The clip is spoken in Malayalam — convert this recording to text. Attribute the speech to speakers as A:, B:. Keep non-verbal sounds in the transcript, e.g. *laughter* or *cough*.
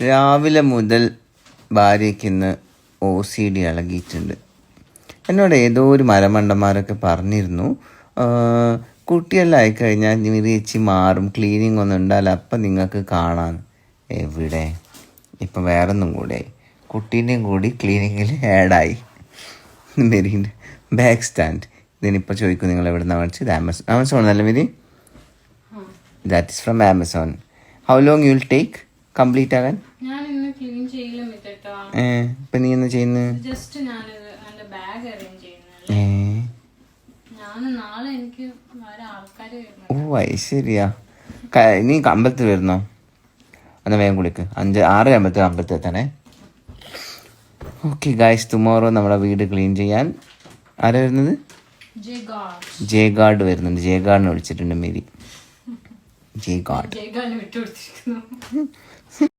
A: രാവിലെ മുതൽ ഭാര്യയ്ക്ക് ഇന്ന് ഒ സി ഡി ഇളകിയിട്ടുണ്ട് എന്നോട് ഏതോ ഒരു മരമണ്ടന്മാരൊക്കെ പറഞ്ഞിരുന്നു. കുട്ടിയെല്ലാം ആയിക്കഴിഞ്ഞാൽ നിരീച്ചി മാറും ക്ലീനിങ് ഒന്നും ഉണ്ടാവില്ല അപ്പം നിങ്ങൾക്ക് കാണാൻ എവിടെ? ഇപ്പം വേറൊന്നും കൂടെ. കുട്ടീന്റെയും കൂടി ക്ലീനിങ്ങിൽ ആഡായി മെരീന്റെ ബാക്ക് സ്റ്റാൻഡ് ഇതിനിപ്പോൾ ചോദിക്കും നിങ്ങൾ എവിടെ നിന്നാണ് മേടിച്ചത്? ആമസോൺ ആമസോൺ അല്ലേ Mary that is from Amazon how long you will take complete ആകാൻ ഇപ്പം നീ എന്താ ചെയ്യുന്നത്
B: ജസ്റ്റ് ഞാൻ എന്റെ ബാഗ് അറേഞ്ച്
A: ഓ ശരിയാ നീ അമ്പലത്തിൽ വരുന്നോ? എന്നാ വേഗം കുളിക്ക്. അഞ്ച് ആറ് അമ്പലത്തിൽ അമ്പലത്തിൽ എത്തണേ. ഓക്കെ ഗായ്സ് ടുമോറോ നമ്മുടെ വീട് ക്ലീൻ ചെയ്യാൻ. ആരാ വരുന്നത്?
B: ജയ
A: ജെ ഗാർഡ് വരുന്നുണ്ട്. ജെ ഗാർഡിനെ വിളിച്ചിട്ടുണ്ട് മേരി. ജെ ഗാഡ്
B: ജെ ഗാഡിനെ വിട്ടുകൊടുത്തിരിക്കുന്നു. *laughs*